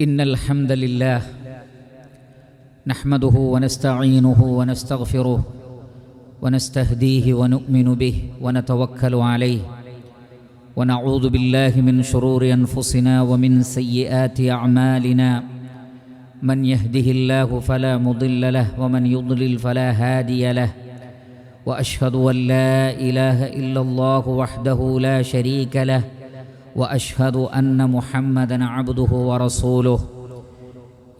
إن الحمد لله نحمده ونستعينه ونستغفره ونستهديه ونؤمن به ونتوكل عليه ونعوذ بالله من شرور أنفسنا ومن سيئات أعمالنا من يهده الله فلا مضل له ومن يضلل فلا هادي له وأشهد أن لا إله إلا الله وحده لا شريك له وأشهد أن محمدا عبده ورسوله.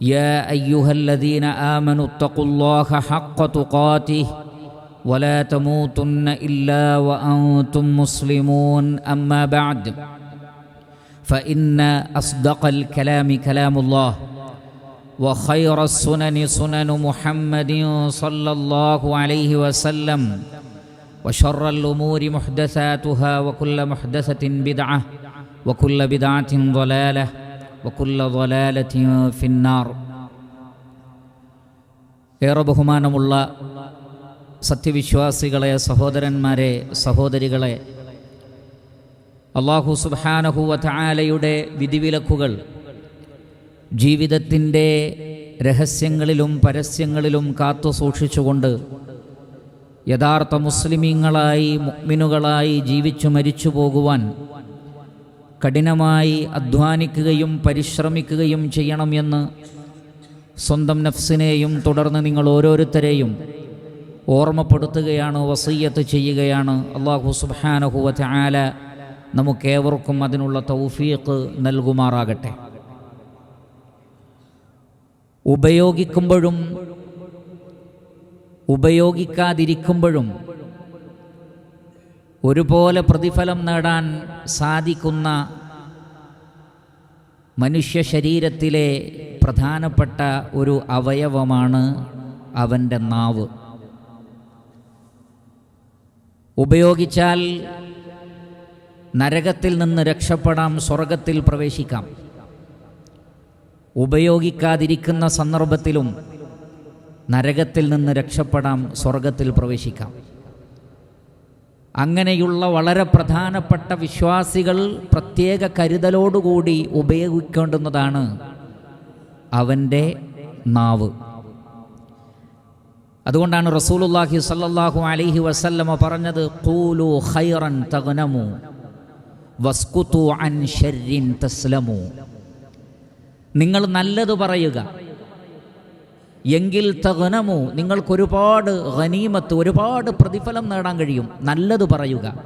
يا أيها الذين آمنوا اتقوا الله حق تقاته ولا تموتن إلا وأنتم مسلمون. أما بعد فإن أصدق الكلام كلام الله وخير السنن سنن محمد صلى الله عليه وسلم وشر الأمور محدثاتها وكل محدثة بدعة وكل بدعة ضلالة وكل ضلالة في النار ഏറെ ബഹുമാനമുള്ള സത്യവിശ്വാസികളെ സഹോദരന്മാരെ സഹോദരികളെ അള്ളാഹു സുബാനഹുവ താലയുടെ വിധിവിലക്കുകൾ ജീവിതത്തിൻ്റെ രഹസ്യങ്ങളിലും പരസ്യങ്ങളിലും കാത്തു സൂക്ഷിച്ചുകൊണ്ട് യഥാർത്ഥ മുസ്ലിമീങ്ങളായി മുഗ്മിനുകളായി ജീവിച്ചു മരിച്ചു പോകുവാൻ കഠിനമായി അധ്വാനിക്കുകയും പരിശ്രമിക്കുകയും ചെയ്യണമെന്ന് സ്വന്തം നഫ്സിനെയും തുടർന്ന് നിങ്ങൾ ഓരോരുത്തരെയും ഓർമ്മപ്പെടുത്തുകയാണ് വസയ്യത്ത് ചെയ്യുകയാണ്. അള്ളാഹു സുബാനഹുവ ആല നമുക്കേവർക്കും അതിനുള്ള തൗഫീഖ് നൽകുമാറാകട്ടെ. ഉപയോഗിക്കുമ്പോഴും ഉപയോഗിക്കാതിരിക്കുമ്പോഴും ഒരുപോലെ പ്രതിഫലം നേടാൻ സാധിക്കുന്ന മനുഷ്യ ശരീരത്തിലെ പ്രധാനപ്പെട്ട ഒരു അവയവമാണ് അവന്റെ നാവ്. ഉപയോഗിച്ചാൽ നരകത്തിൽ നിന്ന് രക്ഷപ്പെടാം സ്വർഗത്തിൽ പ്രവേശിക്കാം. ഉപയോഗിക്കാതിരിക്കുന്ന സന്ദർഭത്തിലും നരകത്തിൽ നിന്ന് രക്ഷപ്പെടാം സ്വർഗത്തിൽ പ്രവേശിക്കാം. അങ്ങനെയുള്ള വളരെ പ്രധാനപ്പെട്ട വിശ്വാസികൾ പ്രത്യേക കരുതലോടുകൂടി ഉപയോഗിക്കേണ്ടുന്നതാണ് അവന്റെ നാവ്. അതുകൊണ്ടാണ് റസൂലുല്ലാഹി സല്ലാഹു അലൈഹി വസല്ലമ പറഞ്ഞത് ഖൂലു ഖൈറൻ തഗ്നമു വസ്കുതു അൻ ഷർരിൻ തസ്ലമു. നിങ്ങൾ നല്ലത് പറയുക എങ്കിൽ തകനമു നിങ്ങൾക്കൊരുപാട് ഖനീമത്ത് ഒരുപാട് പ്രതിഫലം നേടാൻ കഴിയും. നല്ലത് പറയുക.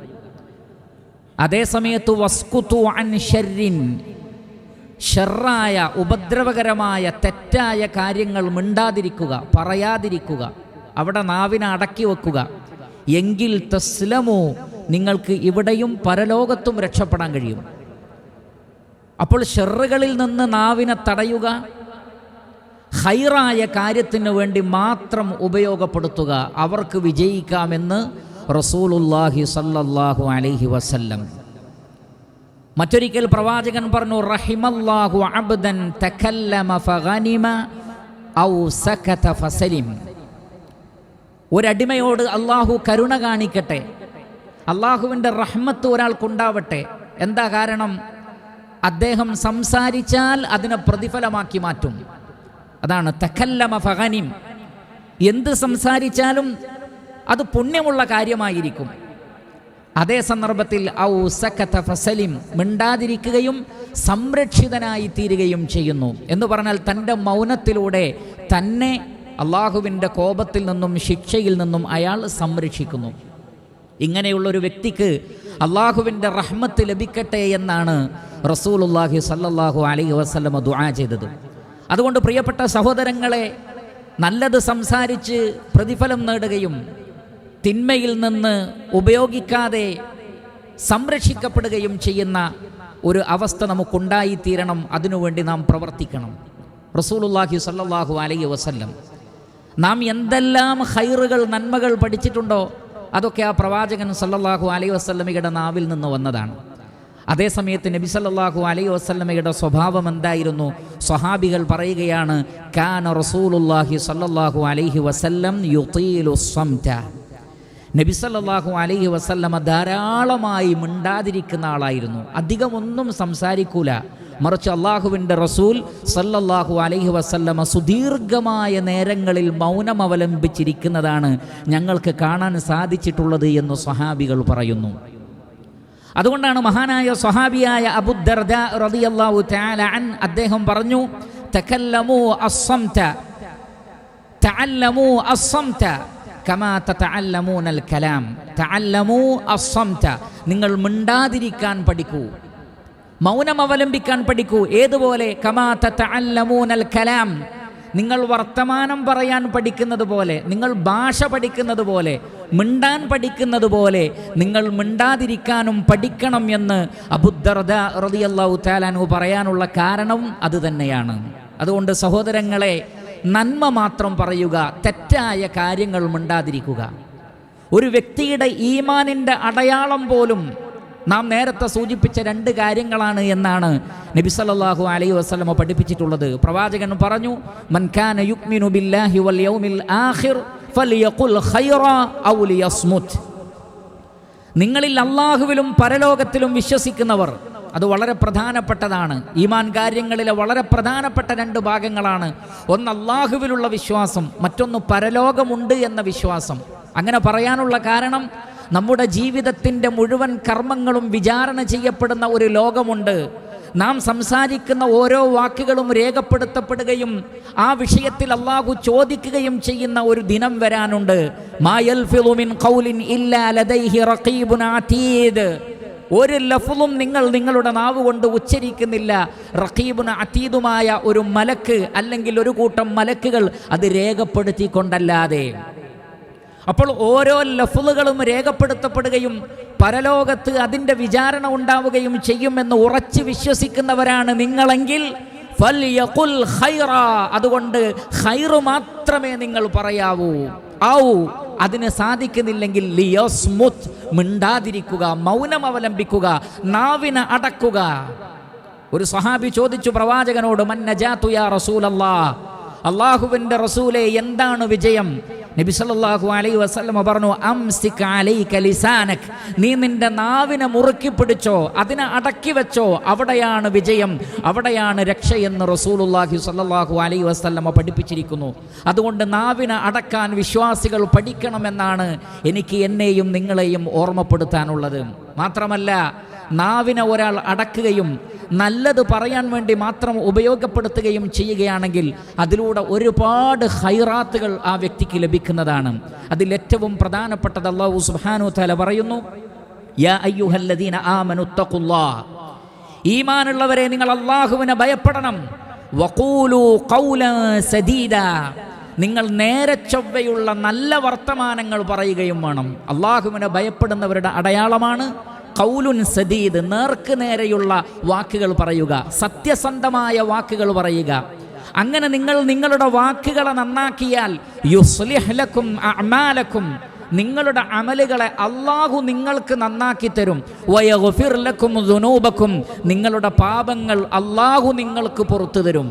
അതേസമയത്ത് വസ്കുത്തു അൻ ഷെറായ ഉപദ്രവകരമായ തെറ്റായ കാര്യങ്ങൾ മിണ്ടാതിരിക്കുക പറയാതിരിക്കുക അവിടെ നാവിനെ അടക്കി വെക്കുക. എങ്കിൽ തസ്ലമു നിങ്ങൾക്ക് ഇവിടെയും പരലോകത്തും രക്ഷപ്പെടാൻ കഴിയും. അപ്പോൾ ഷെറുകളിൽ നിന്ന് നാവിനെ തടയുക ഹൈറായ കാര്യത്തിന് വേണ്ടി മാത്രം ഉപയോഗപ്പെടുത്തുക അവർക്ക് വിജയിക്കാമെന്ന് റസൂലുല്ലാഹി സല്ലല്ലാഹു അലൈഹി വസല്ലം. മറ്റൊരിക്കൽ പ്രവാചകൻ പറഞ്ഞു റഹിമല്ലാഹു അബ്ദൻ തകല്ലമ ഫഗനിമ ഔ സകത ഫസലിം. ഒരടിമയോട് അള്ളാഹു കരുണ കാണിക്കട്ടെ അള്ളാഹുവിന്റെ റഹ്മത്ത് ഒരാൾക്കുണ്ടാവട്ടെ. എന്താ കാരണം? അദ്ദേഹം സംസാരിച്ചാൽ അതിനെ പ്രതിഫലമാക്കി മാറ്റും. അതാണ് തക്കല്ലമ ഫഹനിം. എന്ത് സംസാരിച്ചാലും അത് പുണ്യമുള്ള കാര്യമായിരിക്കും. അതേ സന്ദർഭത്തിൽ ഔ സക്കത്ത ഫസലിം മിണ്ടാതിരിക്കുകയും സംരക്ഷിതനായി തീരുകയും ചെയ്യുന്നു. എന്ന് പറഞ്ഞാൽ തന്റെ മൗനത്തിലൂടെ തന്നെ അള്ളാഹുവിന്റെ കോപത്തിൽ നിന്നും ശിക്ഷയിൽ നിന്നും അയാൾ സംരക്ഷിക്കുന്നു. ഇങ്ങനെയുള്ളൊരു വ്യക്തിക്ക് അള്ളാഹുവിന്റെ റഹ്മത്ത് ലഭിക്കട്ടെ എന്നാണ് റസൂലുല്ലാഹി സല്ലാഹു അലൈഹി വസ്ലമ ദുആ ചെയ്തത്. അതുകൊണ്ട് പ്രിയപ്പെട്ട സഹോദരങ്ങളെ നല്ലത് സംസാരിച്ച് പ്രതിഫലം നേടുകയും തിന്മയിൽ നിന്ന് ഉപയോഗിക്കാതെ സംരക്ഷിക്കപ്പെടുകയും ചെയ്യുന്ന ഒരു അവസ്ഥ നമുക്കുണ്ടായിത്തീരണം. അതിനുവേണ്ടി നാം പ്രവർത്തിക്കണം. റസൂലുല്ലാഹി സല്ലാഹു അലൈഹി വസല്ലം നാം എന്തെല്ലാം ഹൈറുകൾ നന്മകൾ പഠിച്ചിട്ടുണ്ടോ? അതൊക്കെ ആ പ്രവാചകൻ സല്ലാഹു അലൈഹി വസല്ലമിയുടെ നാവിൽ നിന്ന് വന്നതാണ്. അതേസമയത്ത് നബി സല്ലാഹു അലൈഹി വസ്ലമയുടെ സ്വഭാവം എന്തായിരുന്നു? സ്വഹാബികൾ പറയുകയാണ് കാന റസൂലുല്ലാഹി സല്ലല്ലാഹു അലൈഹി വസല്ലം നബി സല്ലല്ലാഹു അലൈഹി വസല്ലമ ധാരാളമായി മിണ്ടാതിരിക്കുന്ന ആളായിരുന്നു അധികമൊന്നും സംസാരിക്കൂല മറിച്ച് അള്ളാഹുവിന്റെ റസൂൽ സല്ലല്ലാഹു അലൈഹി വസല്ലമ സുദീർഘമായ നേരങ്ങളിൽ മൗനം അവലംബിച്ചിരിക്കുന്നതാണ് ഞങ്ങൾക്ക് കാണാൻ സാധിച്ചിട്ടുള്ളത് എന്ന് സ്വഹാബികൾ പറയുന്നു അതുകൊണ്ടാണ് മഹാനായ സ്വഹാബിയായ അബുദർദ അൻ അദ്ദേഹം പറഞ്ഞു തകല്ലമു അസ്സംത തഅല്ലമു അസ്സംത കമാ കലാം തഅല്ലമു അസ്സംത നിങ്ങൾ മിണ്ടാതിരിക്കാൻ പഠിക്കൂ മൗനം അവലംബിക്കാൻ പഠിക്കൂ ഏതുപോലെ കമാ കലാം നിങ്ങൾ വർത്തമാനം പറയാൻ പഠിക്കുന്നത് പോലെ നിങ്ങൾ ഭാഷ പഠിക്കുന്നത് പോലെ മിണ്ടാൻ പഠിക്കുന്നത് പോലെ നിങ്ങൾ മിണ്ടാതിരിക്കാനും പഠിക്കണം എന്ന് അബുദർദ റളിയല്ലാഹു താലാനു പറയാനുള്ള കാരണം അത് തന്നെയാണ്. അതുകൊണ്ട് സഹോദരങ്ങളെ നന്മ മാത്രം പറയുക തെറ്റായ കാര്യങ്ങൾ മിണ്ടാതിരിക്കുക. ഒരു വ്യക്തിയുടെ ഈമാനിന്റെ അടയാളം പോലും നാം നേരത്തെ സൂചിപ്പിച്ച രണ്ട് കാര്യങ്ങളാണ് എന്നാണ് നബി സല്ലല്ലാഹു അലൈഹി വസല്ലമ പഠിപ്പിച്ചിട്ടുള്ളത്. പ്രവാചകൻ പറഞ്ഞു മൻ കാന യുക്മിനു ബില്ലാഹി വൽ യൗമിൽ ആഖിർ ഫലിയഖുൽ ഖൈറ ഔ ലിയസ്മുത്. നിങ്ങളിൽ അള്ളാഹുവിലും പരലോകത്തിലും വിശ്വസിക്കുന്നവർ അത് വളരെ പ്രധാനപ്പെട്ടതാണ്. ഈമാൻ കാര്യങ്ങളിലെ വളരെ പ്രധാനപ്പെട്ട രണ്ട് ഭാഗങ്ങളാണ്. ഒന്ന് അള്ളാഹുവിലുള്ള വിശ്വാസം മറ്റൊന്ന് പരലോകമുണ്ട് എന്ന വിശ്വാസം. അങ്ങനെ പറയാനുള്ള കാരണം നമ്മുടെ ജീവിതത്തിന്റെ മുഴുവൻ കർമ്മങ്ങളും വിചാരണ ചെയ്യപ്പെടുന്ന ഒരു ലോകമുണ്ട്. നാം സംസാരിക്കുന്ന ഓരോ വാക്കുകളും രേഖപ്പെടുത്തപ്പെടുകയും ആ വിഷയത്തിൽ അള്ളാഹു ചോദിക്കുകയും ചെയ്യുന്ന ഒരു ദിനം വരാനുണ്ട്. ഒരു ലഫുലും നിങ്ങൾ നിങ്ങളുടെ നാവ് കൊണ്ട് ഉച്ചരിക്കുന്നില്ല. റഖീബുന അതീതുമായ ഒരു മലക്ക് അല്ലെങ്കിൽ ഒരു കൂട്ടം മലക്കുകൾ അത് രേഖപ്പെടുത്തിക്കൊണ്ടല്ലാതെ. അപ്പോൾ ഓരോ ലഫുലുകളും രേഖപ്പെടുത്തപ്പെടുകയും പരലോകത്ത് അതിന്റെ വിചാരണ ഉണ്ടാവുകയും ചെയ്യുമെന്ന് ഉറച്ചു വിശ്വസിക്കുന്നവരാണ് നിങ്ങളെങ്കിൽ ഫൽയഖുൽ ഖൈറ. അതുകൊണ്ട് ഹൈറ് മാത്രമേ നിങ്ങൾ പറയാവൂ. ഔ അതിന് സാധിക്കുന്നില്ലെങ്കിൽ ലിയസ്മുത് മിണ്ടാതിരിക്കുക മൗനം അവലംബിക്കുക നാവിന് അടക്കുക. ഒരു സഹാബി ചോദിച്ചു പ്രവാചകനോട് മന്നജാ യാ റസൂലല്ലാ? അള്ളാഹുവിന്റെ റസൂലെ എന്താണ് വിജയം? നബി സല്ലല്ലാഹു അലൈഹി വസല്ലമ പറഞ്ഞു അംസിക് അലൈക ലിസാനക്. നീ നിന്റെ നാവിനെ മുറുക്കി പിടിച്ചോ അതിനെ അടക്കി വെച്ചോ അവിടെയാണ് വിജയം അവിടെയാണ് രക്ഷ എന്ന് റസൂലുള്ളാഹി സല്ലല്ലാഹു അലൈഹി വസല്ലമ പഠിപ്പിച്ചിരിക്കുന്നു. അതുകൊണ്ട് നാവിനെ അടക്കാൻ വിശ്വാസികൾ പഠിക്കണമെന്നാണ് എനിക്ക് എന്നെയും നിങ്ങളെയും ഓർമ്മപ്പെടുത്താനുള്ളത്. മാത്രമല്ല നാവിനെ ഒരാൾ അടക്കുകയും നല്ലത് പറയാൻ വേണ്ടി മാത്രം ഉപയോഗപ്പെടുത്തുകയും ചെയ്യുകയാണെങ്കിൽ അതിലൂടെ ഒരുപാട് ഹൈറാത്തുകൾ ആ വ്യക്തിക്ക് ലഭിക്കുന്നതാണ്. അതിൽ ഏറ്റവും പ്രധാനപ്പെട്ടത് അള്ളാഹു സുബ്ഹാനഹു തല പറയുന്നു യാ അയ്യുഹല്ലദീന ഈമാനുള്ളവരെ നിങ്ങൾ അള്ളാഹുവിനെ ഭയപ്പെടണം. വഖൂലു സദീദ. നിങ്ങൾ നേരെ ചൊവ്വയുള്ള നല്ല വർത്തമാനങ്ങൾ പറയുകയും വേണം. അള്ളാഹുവിനെ ഭയപ്പെടുന്നവരുടെ അടയാളമാണ് കൗലുൻ സദീദ് നേർക്ക് നേരെയുള്ള വാക്കുകൾ പറയുക സത്യസന്ധമായ വാക്കുകൾ പറയുക. അങ്ങനെ നിങ്ങൾ നിങ്ങളുടെ വാക്കുകളെ നന്നാക്കിയാൽ യുസ്ലിഹ് അമാലക്കും നിങ്ങളുടെ അമലുകളെ അള്ളാഹു നിങ്ങൾക്ക് നന്നാക്കി തരും. വയഫിർലക്കും ദുനൂബക്കും നിങ്ങളുടെ പാപങ്ങൾ അള്ളാഹു നിങ്ങൾക്ക് പുറത്തു തരും.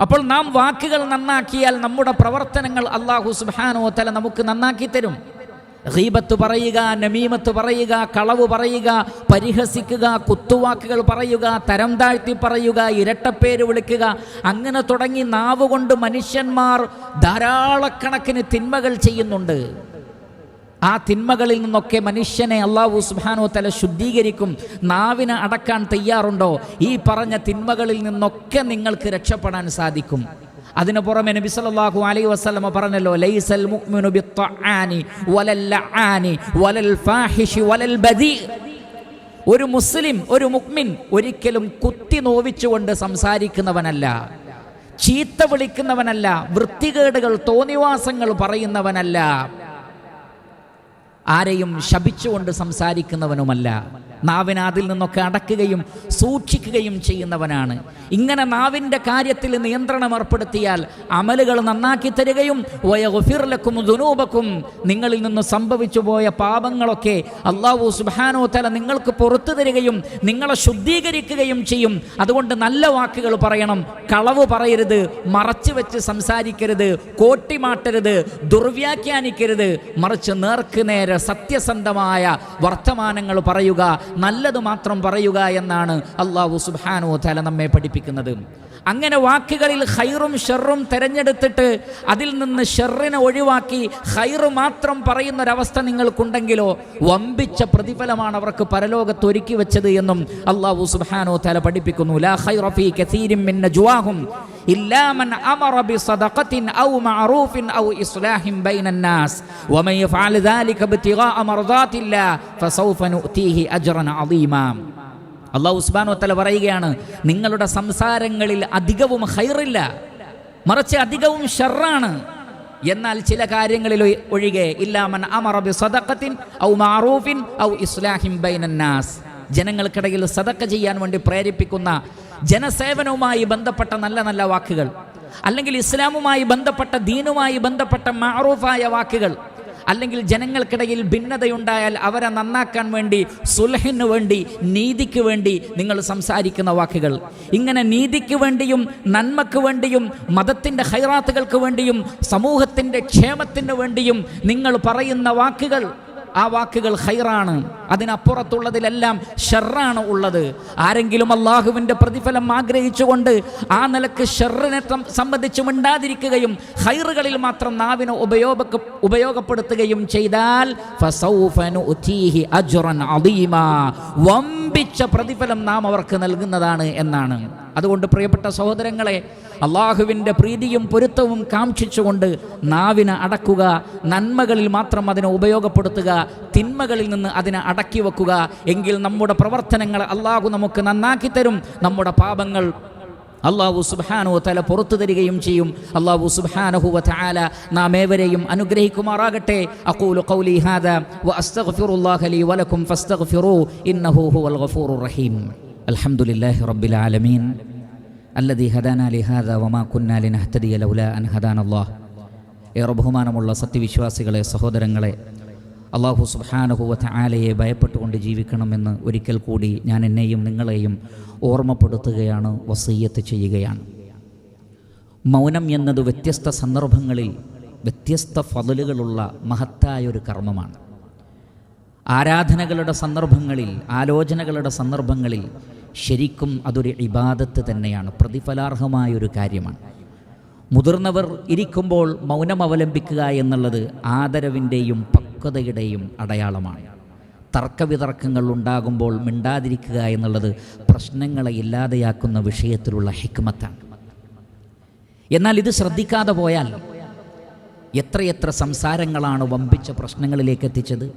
അപ്പോൾ നാം വാക്കുകൾ നന്നാക്കിയാൽ നമ്മുടെ പ്രവർത്തനങ്ങൾ അള്ളാഹു സുബാനോ തല നമുക്ക് നന്നാക്കി തരും. ഗീബത്ത് പറയുക നമീമത്ത് പറയുക കളവ് പറയുക പരിഹസിക്കുക കുത്തുവാക്കുകൾ പറയുക തരം താഴ്ത്തി പറയുക ഇരട്ടപ്പേര് വിളിക്കുക. അങ്ങനെ തുടങ്ങി നാവ് കൊണ്ട് മനുഷ്യന്മാർ ധാരാളക്കണക്കിന് തിന്മകൾ ചെയ്യുന്നുണ്ട്. ആ തിന്മകളിൽ നിന്നൊക്കെ മനുഷ്യനെ അള്ളാഹു സുബാനോ തല ശുദ്ധീകരിക്കും. നാവിനെ അടക്കാൻ തയ്യാറുണ്ടോ? ഈ പറഞ്ഞ തിന്മകളിൽ നിന്നൊക്കെ നിങ്ങൾക്ക് രക്ഷപ്പെടാൻ സാധിക്കും. അതിനു പുറമെ നബി സല്ലല്ലാഹു അലൈഹി വസല്ലമ പറഞ്ഞല്ലോ ലൈസൽ മുഅ്മിനു വലൽ ഫാഹിഷി ഒരു മുസ്ലിം ഒരു മുക്മിൻ ഒരിക്കലും കുത്തി നോവിച്ചുകൊണ്ട് സംസാരിക്കുന്നവനല്ല ചീത്ത വിളിക്കുന്നവനല്ല വൃത്തികേടുകൾ തോന്നിവാസങ്ങൾ പറയുന്നവനല്ല ആരെയും ശപിച്ചുകൊണ്ട് സംസാരിക്കുന്നവനുമല്ല. നാവിനെ അതിൽ നിന്നൊക്കെ അടക്കുകയും സൂക്ഷിക്കുകയും ചെയ്യുന്നവനാണ്. ഇങ്ങനെ നാവിന്റെ കാര്യത്തിൽ നിയന്ത്രണം ഏർപ്പെടുത്തിയാൽ അമലുകൾ നന്നാക്കി തരികയും വയഫിർലക്കും ദുനൂപക്കും നിങ്ങളിൽ നിന്ന് സംഭവിച്ചു പോയ പാപങ്ങളൊക്കെ അള്ളാഹു സുബാനോ തല നിങ്ങൾക്ക് പുറത്തു തരികയും നിങ്ങളെ ശുദ്ധീകരിക്കുകയും ചെയ്യും. അതുകൊണ്ട് നല്ല വാക്കുകൾ പറയണം. കളവ് പറയരുത്. മറച്ചു വെച്ച് സംസാരിക്കരുത്. കോട്ടിമാട്ടരുത്. ദുർവ്യാഖ്യാനിക്കരുത്. മറിച്ച് നേർക്ക് നേരെ സത്യസന്ധമായ വർത്തമാനങ്ങൾ പറയുക. നല്ലത് മാത്രം പറയുക എന്നാണ് അള്ളാഹു സുബാനു തല നമ്മെ പഠിപ്പിക്കുന്നത്. അങ്ങനെ വാക്കുകളിൽ ഹൈറും ഷെറും തിരഞ്ഞെടുത്തിട്ട് അതിൽ നിന്ന് ഷെറിനെ ഒഴിവാക്കി ഹൈറ് മാത്രം പറയുന്നൊരവസ്ഥ നിങ്ങൾക്കുണ്ടെങ്കിലോ വമ്പിച്ച പ്രതിഫലമാണ് അവർക്ക് പരലോകത്ത് ഒരുക്കി വെച്ചത് എന്നും അള്ളാഹു സുബാനോ തല പഠിപ്പിക്കുന്നു. ലാ ഖൈറ ഫീ കസീരിൻ മിൻ നജ്വാഹും ഇല്ലാ മൻ അമറ ബിസദഖത്തിൻ ഔ മഅറൂഫിൻ ഔ ഇസ്ലാഹിൻ ബൈനൻ നാസ് വമൻ യഫ്അൽ ദാലിക ഇബ്തിഗാഅ മർദാത്തില്ലാ ഫസൗഫ നുഅതീഹി അജ്റൻ അളീമാ അള്ളാഹു ഉസ്ബാനു തല പറയുകയാണ് നിങ്ങളുടെ സംസാരങ്ങളിൽ അധികവും ഹൈറില്ല മറിച്ച് അധികവും ഷെറാണ് എന്നാൽ ചില കാര്യങ്ങളിൽ ഒഴികെ ഇല്ലാമൻ അമറബി സദക്കത്തിൻ ഔ മാറൂഫിൻ ഔ ഇസ്ലാഹിം ബൈനന്നാസ്. ജനങ്ങൾക്കിടയിൽ സദക്ക ചെയ്യാൻ വേണ്ടി പ്രേരിപ്പിക്കുന്ന ജനസേവനവുമായി ബന്ധപ്പെട്ട നല്ല നല്ല വാക്കുകൾ. അല്ലെങ്കിൽ ഇസ്ലാമുമായി ബന്ധപ്പെട്ട ദീനുമായി ബന്ധപ്പെട്ട മാറൂഫായ വാക്കുകൾ. അല്ലെങ്കിൽ ജനങ്ങൾക്കിടയിൽ ഭിന്നതയുണ്ടായാൽ അവരെ നന്നാക്കാൻ വേണ്ടി സുലഹിന് വേണ്ടി നീതിക്ക് വേണ്ടി നിങ്ങൾ സംസാരിക്കുന്ന വാക്കുകൾ. ഇങ്ങനെ നീതിക്ക് വേണ്ടിയും നന്മക്ക് വേണ്ടിയും മതത്തിന്റെ ഹൈറാത്തുകൾക്ക് വേണ്ടിയും സമൂഹത്തിന്റെ ക്ഷേമത്തിന് വേണ്ടിയും നിങ്ങൾ പറയുന്ന വാക്കുകൾ. ആ വാക്കുകൾ ഹൈറാണ് അതിനപ്പുറത്തുള്ളതിലെല്ലാം ഷെറാണ് ഉള്ളത്. ആരെങ്കിലും അള്ളാഹുവിന്റെ പ്രതിഫലം ആഗ്രഹിച്ചുകൊണ്ട് ആ നിലയ്ക്ക് ഷെറിനെ സംബന്ധിച്ചും മിണ്ടാതിരിക്കുകയും ഹൈറുകളിൽ മാത്രം നാവിനെ ഉപയോഗ ഉപയോഗപ്പെടുത്തുകയും ചെയ്താൽ. വമ്പിച്ച പ്രതിഫലം നാം അവർക്ക് നൽകുന്നതാണ് എന്നാണ്. അതുകൊണ്ട് പ്രിയപ്പെട്ട സഹോദരങ്ങളെ അള്ളാഹുവിന്റെ പ്രീതിയും പൊരുത്തവും കാംക്ഷിച്ചുകൊണ്ട് നാവിനെ അടക്കുക നന്മകളിൽ മാത്രം അതിനെ ഉപയോഗപ്പെടുത്തുക തിന്മകളിൽ നിന്ന് അതിനെ അടക്കി വെക്കുക. എങ്കിൽ നമ്മുടെ പ്രവർത്തനങ്ങൾ അള്ളാഹു നമുക്ക് നന്നാക്കി തരും. നമ്മുടെ പാപങ്ങൾ അള്ളാഹു സുബ്ഹാനഹു തല പുറത്തു തരികയും ചെയ്യും. അള്ളാഹു സുബ്ഹാനഹു വതആല നാം ഏവരെയും അനുഗ്രഹിക്കുമാറാകട്ടെ. ഖൗലി ഹാദാ വഅസ്തഗ്ഫിറുല്ലാഹ ലീ വലക്കും ഫസ്തഗ്ഫിറൂ. ഇന്നഹു ഹുവൽ റഹീം. അൽഹംദുലില്ലാഹി റബ്ബിൽ ആലമീൻ الذي هدانا لهذا وما كنا لنهتدي لولا أن هدانا الله ഏറെ ബഹുമാനമുള്ള സത്യവിശ്വാസികളെ സഹോദരങ്ങളെ അള്ളാഹു സുബ്ഹാനഹുവ ആലയെ ഭയപ്പെട്ടുകൊണ്ട് ജീവിക്കണമെന്ന് ഒരിക്കൽ കൂടി ഞാൻ എന്നെയും നിങ്ങളെയും ഓർമ്മപ്പെടുത്തുകയാണ് വസീയത്ത് ചെയ്യുകയാണ് മൗനം എന്നത് വ്യത്യസ്ത സന്ദർഭങ്ങളിൽ വ്യത്യസ്ത ഫതലുകളുള്ള മഹത്തായ ഒരു കർമ്മമാണ് ആരാധനകളുടെ സന്ദർഭങ്ങളിൽ ആലോചനകളുടെ സന്ദർഭങ്ങളിൽ ശരിക്കും അതൊരു ഇബാദത്ത് തന്നെയാണ് പ്രതിഫലാർഹമായൊരു കാര്യമാണ്. മുതിർന്നവർ ഇരിക്കുമ്പോൾ മൗനം അവലംബിക്കുക എന്നുള്ളത് ആദരവിന്റെയും പക്വതയുടെയും അടയാളമാണ്. തർക്കവിതർക്കങ്ങൾ ഉണ്ടാകുമ്പോൾ മിണ്ടാതിരിക്കുക എന്നുള്ളത് പ്രശ്നങ്ങളെ ഇല്ലാതെയാക്കുന്ന വിഷയത്തിലുള്ള ഹിക്മത്താണ്. എന്നാൽ ഇത് ശ്രദ്ധിക്കാതെ പോയാൽ എത്രയെത്ര സംസാരങ്ങളാണ് വമ്പിച്ച പ്രശ്നങ്ങളിലേക്ക് എത്തിച്ചത്?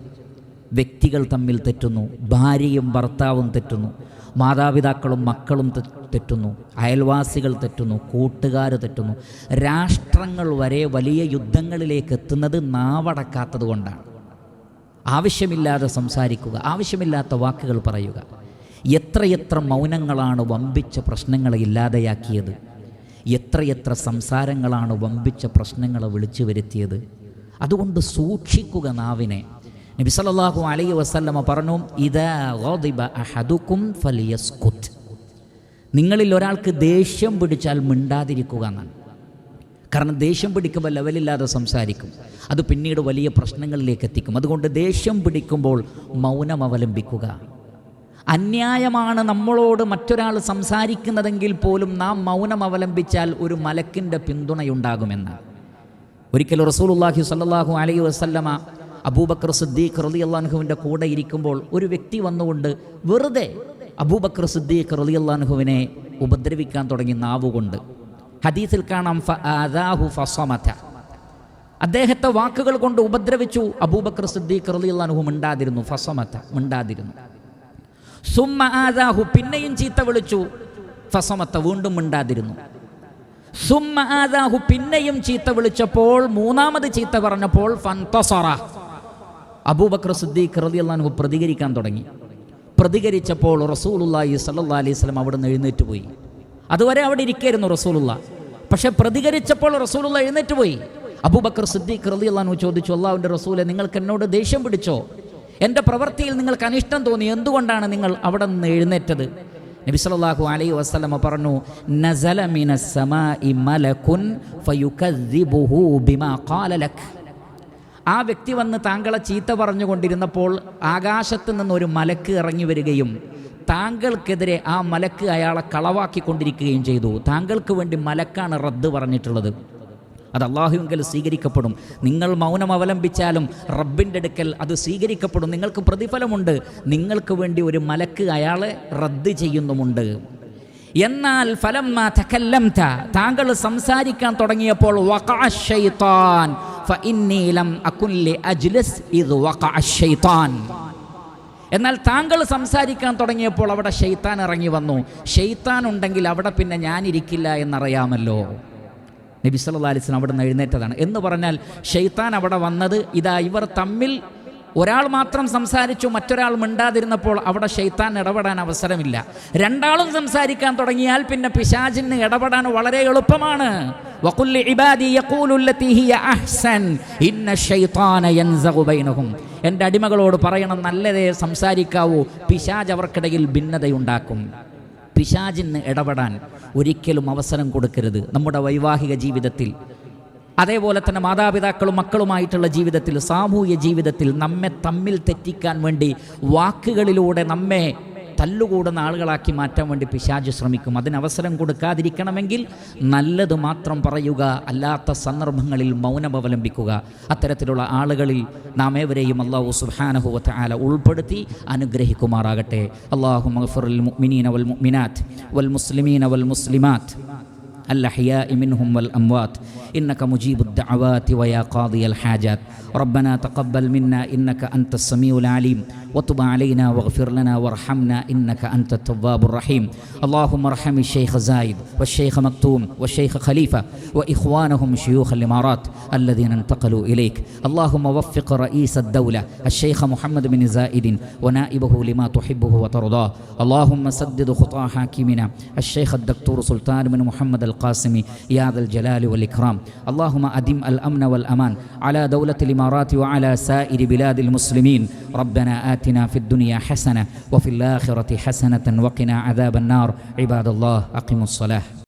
വ്യക്തികൾ തമ്മിൽ തെറ്റുന്നു ഭാര്യയും ഭർത്താവും തെറ്റുന്നു മാതാപിതാക്കളും മക്കളും തെറ്റുന്നു. അയൽവാസികൾ തെറ്റുന്നു. കൂട്ടുകാർ തെറ്റുന്നു. രാഷ്ട്രങ്ങൾ വരെ വലിയ യുദ്ധങ്ങളിലേക്ക് എത്തുന്നത് നാവടക്കാത്തത് കൊണ്ടാണ്. ആവശ്യമില്ലാതെ സംസാരിക്കുക ആവശ്യമില്ലാത്ത വാക്കുകൾ പറയുക. എത്രയെത്ര മൗനങ്ങളാണ് വമ്പിച്ച പ്രശ്നങ്ങളെ ഇല്ലാതെയാക്കിയത്. എത്രയെത്ര സംസാരങ്ങളാണ് വമ്പിച്ച പ്രശ്നങ്ങളെ വിളിച്ചു വരുത്തിയത്. അതുകൊണ്ട് സൂക്ഷിക്കുക നാവിനെ. നബി സല്ലല്ലാഹു അലൈഹി വസല്ലമ പറഞ്ഞു ഇദാ അഹദുക്കും ഫലിയസ്കുത്. നിങ്ങളിൽ ഒരാൾക്ക് ദേഷ്യം പിടിച്ചാൽ മിണ്ടാതിരിക്കുക എന്നാണ്. കാരണം ദേഷ്യം പിടിക്കുമ്പോൾ ലെവലില്ലാതെ സംസാരിക്കും. അത് പിന്നീട് വലിയ പ്രശ്നങ്ങളിലേക്ക് എത്തിക്കും. അതുകൊണ്ട് ദേഷ്യം പിടിക്കുമ്പോൾ മൗനം അവലംബിക്കുക. അന്യായമാണ് നമ്മളോട് മറ്റൊരാൾ സംസാരിക്കുന്നതെങ്കിൽ പോലും നാം മൗനം അവലംബിച്ചാൽ ഒരു മലക്കിന്റെ പിന്തുണയുണ്ടാകുമെന്ന് ഒരിക്കൽ റസൂലുള്ളാഹി സല്ലാഹു അലൈ വസല്ലമ അബൂബക്കർ സിദ്ദീഖ് അള്ളാൻഹുവിന്റെ കൂടെ ഇരിക്കുമ്പോൾ ഒരു വ്യക്തി വന്നുകൊണ്ട് വെറുതെ അബൂബക്കർ സിദ്ദീഖ് അള്ളാൻഹുവിനെ ഉപദ്രവിക്കാൻ തുടങ്ങി നാവുകൊണ്ട്. ഹദീസിൽ കാണാം ഫസമത. അദ്ദേഹത്തെ വാക്കുകൾ കൊണ്ട് ഉപദ്രവിച്ചു അബൂബക്കർ സിദ്ദീഖ് റളിയല്ലാഹു മിണ്ടാതിരുന്നു ഫസമത മിണ്ടാതിരുന്നു. സുമ്മ ആദാഹു പിന്നെയും ചീത്ത വിളിച്ചു ഫസമത്ത വീണ്ടും മിണ്ടാതിരുന്നു. സുമ്മ ആദാഹു പിന്നെയും ചീത്ത വിളിച്ചപ്പോൾ മൂന്നാമത് ചീത്ത പറഞ്ഞപ്പോൾ ഫൻതസറ. അബൂബക്കർ സിദ്ദീഖ് റളിയല്ലാഹു പ്രതികരിക്കാൻ തുടങ്ങി. പ്രതികരിച്ചപ്പോൾ റസൂലുള്ളാഹി സ്വല്ലല്ലാഹി അലൈഹി സ്വലം അവിടെ നിന്ന് എഴുന്നേറ്റ് പോയി. അതുവരെ അവിടെ ഇരിക്കായിരുന്നു റസൂലുള്ള പക്ഷെ പ്രതികരിച്ചപ്പോൾ റസൂലുള്ള എഴുന്നേറ്റ് പോയി. അബൂബക്കർ സിദ്ദീഖ് റളിയല്ലാഹു ചോദിച്ചു അള്ളാഹുവിന്റെ റസൂലെ നിങ്ങൾക്ക് എന്നോട് ദേഷ്യം പിടിച്ചോ? എന്റെ പ്രവൃത്തിയിൽ നിങ്ങൾക്ക് അനിഷ്ടം തോന്നി എന്തുകൊണ്ടാണ് നിങ്ങൾ അവിടെ നിന്ന് എഴുന്നേറ്റത്? നബി സല്ലല്ലാഹു അലൈഹി വസല്ലമ പറഞ്ഞു നസല മിനസ് സമാഇ മലകുൻ ഫയുകദ്ദിബുഹു ബിമാ ഖാല ലക്. ആ വ്യക്തി വന്ന് താങ്കളെ ചീത്ത പറഞ്ഞുകൊണ്ടിരുന്നപ്പോൾ ആകാശത്ത് ഒരു മലക്ക് ഇറങ്ങി വരികയും താങ്കൾക്കെതിരെ ആ മലക്ക് അയാളെ കളവാക്കിക്കൊണ്ടിരിക്കുകയും ചെയ്തു. താങ്കൾക്ക് വേണ്ടി മലക്കാണ് റദ്ദ് പറഞ്ഞിട്ടുള്ളത്. അത് അള്ളാഹുവിങ്കൽ സ്വീകരിക്കപ്പെടും. നിങ്ങൾ മൗനം അവലംബിച്ചാലും റബ്ബിന്റെ അടുക്കൽ അത് സ്വീകരിക്കപ്പെടും. നിങ്ങൾക്ക് പ്രതിഫലമുണ്ട്. നിങ്ങൾക്ക് വേണ്ടി ഒരു മലക്ക് അയാളെ റദ്ദ് ചെയ്യുന്നുമുണ്ട്. എന്നാൽ ഫലം താങ്കൾ സംസാരിക്കാൻ തുടങ്ങിയപ്പോൾ വഖഅ എന്നാൽ താങ്കൾ സംസാരിക്കാൻ തുടങ്ങിയപ്പോൾ അവിടെ ഷെയ്ത്താൻ ഇറങ്ങി വന്നു. ഷെയ്ത്താൻ ഉണ്ടെങ്കിൽ അവിടെ പിന്നെ ഞാനിരിക്കില്ല എന്നറിയാമല്ലോ. നബി അലിസ്ലാം അവിടെ നിന്ന് എഴുന്നേറ്റതാണ്. എന്ന് പറഞ്ഞാൽ ഷെയ്ത്താൻ അവിടെ വന്നത് ഇതാ ഇവർ തമ്മിൽ ഒരാൾ മാത്രം സംസാരിച്ചു മറ്റൊരാൾ മിണ്ടാതിരുന്നപ്പോൾ അവിടെ ഷെയ്ത്താൻ ഇടപെടാൻ അവസരമില്ല. രണ്ടാളും സംസാരിക്കാൻ തുടങ്ങിയാൽ പിന്നെ പിശാചിന് ഇടപെടാൻ വളരെ എളുപ്പമാണ്. എന്റെ അടിമകളോട് പറയണം നല്ലതേ സംസാരിക്കാവൂ പിശാജ് അവർക്കിടയിൽ ഭിന്നതയുണ്ടാക്കും. പിശാചിന് ഇടപെടാൻ ഒരിക്കലും അവസരം കൊടുക്കരുത്. നമ്മുടെ വൈവാഹിക ജീവിതത്തിൽ അതേപോലെ തന്നെ മാതാപിതാക്കളും മക്കളുമായിട്ടുള്ള ജീവിതത്തിൽ സാമൂഹ്യ ജീവിതത്തിൽ നമ്മെ തമ്മിൽ തെറ്റിക്കാൻ വേണ്ടി വാക്കുകളിലൂടെ നമ്മെ തല്ലുകൂടുന്ന ആളുകളാക്കി മാറ്റാൻ വേണ്ടി പിശാജ് ശ്രമിക്കും. അതിന് അവസരം കൊടുക്കാതിരിക്കണമെങ്കിൽ നല്ലത് മാത്രം പറയുക അല്ലാത്ത സന്ദർഭങ്ങളിൽ മൗനമവലംബിക്കുക അത്തരത്തിലുള്ള ആളുകളിൽ നാം ഏവരെയും അള്ളാഹു സുഹാനഹുവത്ത് ആല ഉൾപ്പെടുത്തി അനുഗ്രഹിക്കുമാറാകട്ടെ. അള്ളാഹു മഗ്ഫിറുൽ മുഅ്മിനീന വൽ മുഅ്മിനാത്ത് വൽ മുസ്ലിമീന വൽ മുസ്ലിമാത്ത്. الأحياء منهم والأموات. إنك مجيب الدعوات ويا قاضي الحاجات. ربنا تقبل منا إنك أنت السميع العليم. وتب علينا واغفر لنا وارحمنا إنك أنت التواب الرحيم. اللهم ارحم الشيخ زايد والشيخ مكتوم والشيخ خليفة وإخوانهم شيوخ الإمارات الذين انتقلوا إليك. اللهم وفق رئيس الدولة الشيخ محمد بن زائد ونائبه لما تحبه وترضاه. اللهم سدد خطى حاكمنا الشيخ الدكتور سلطان بن محمد القاسمي يا ذا الجلال والإكرام. اللهم أدم الأمن والأمان على دولة الإمارات وعلى سائر بلاد المسلمين. ربنا آتنا في الدنيا حسنة وفي الآخرة حسنة وقنا عذاب النار. عباد الله أقموا الصلاة.